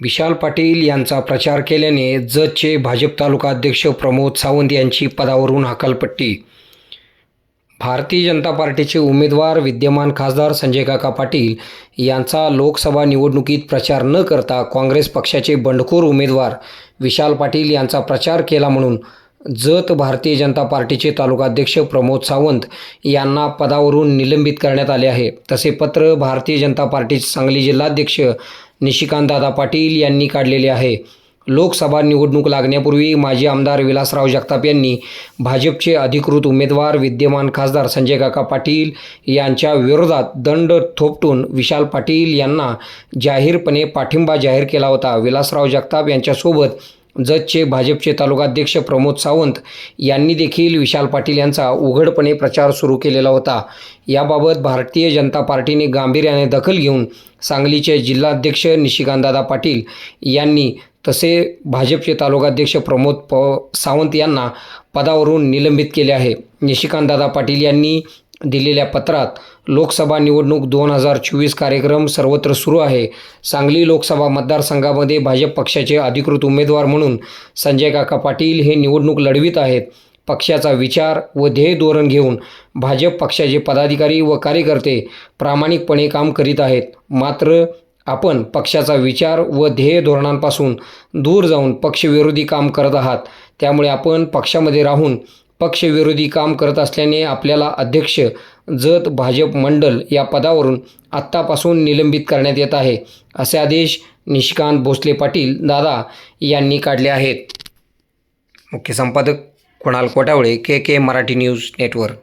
विशाल पाटील यांचा प्रचार केल्याने जतचे भाजप तालुका अध्यक्ष प्रमोद सावंत यांची पदावरून हकालपट्टी. भारतीय जनता पार्टीचे उमेदवार विद्यमान खासदार संजय काका पाटील यांचा लोकसभा निवडणुकीत प्रचार न करता काँग्रेस पक्षाचे बंडखोर उमेदवार विशाल पाटील यांचा प्रचार केला म्हणून जत भारतीय जनता पार्टीचे तालुकाध्यक्ष प्रमोद सावंत यांना पदावरून निलंबित करण्यात आले आहे. तसे पत्र भारतीय जनता पार्टीचे सांगली जिल्हाध्यक्ष निशिकांतदादा पाटील यांनी काढलेले आहे. लोकसभा निवडणूक लागण्यापूर्वी माजी आमदार विलासराव जगताप यांनी भाजपचे अधिकृत उमेदवार विद्यमान खासदार संजय काका पाटील यांच्या विरोधात दंड थोपटून विशाल पाटील यांना जाहीरपणे पाठिंबा जाहीर केला होता. विलासराव जगताप यांच्यासोबत जतचे भाजपचे तालुकाध्यक्ष प्रमोद सावंत यांनी देखील विशाल पाटील यांचा उघडपणे प्रचार सुरू केलेला होता. याबाबत भारतीय जनता पार्टीने गांभीर्याने दखल घेऊन सांगलीचे जिल्हाध्यक्ष निशिकांतदादा पाटील यांनी तसे भाजपचे तालुकाध्यक्ष प्रमोद प सावंत यांना पदावरून निलंबित केले आहे. निशिकांतदादा पाटील यांनी दिलेल्या पत्रात लोकसभा निवडणूक दोन हजार चोवीस कार्यक्रम सर्वत्र सुरू आहे. सांगली लोकसभा मतदारसंघामध्ये भाजप पक्षाचे अधिकृत उमेदवार म्हणून संजय काका पाटील हे निवडणूक लढवित आहेत. पक्षाचा विचार व ध्येय धोरण घेऊन भाजप पक्षाचे पदाधिकारी व कार्यकर्ते प्रामाणिकपणे काम करीत आहेत. मात्र आपण पक्षाचा विचार व ध्येय धोरणांपासून दूर जाऊन पक्षविरोधी काम करत आहात. त्यामुळे आपण पक्षामध्ये राहून पक्षविरोधी काम करत असल्याने आपल्याला अध्यक्ष जत भाजप मंडल या पदावरून आत्तापासून निलंबित करण्यात येत आहे असे आदेश निशिकांत भोसले पाटील दादा यांनी काढले आहेत. मुख्य संपादक Kunal Kotawale K K Marathi news network.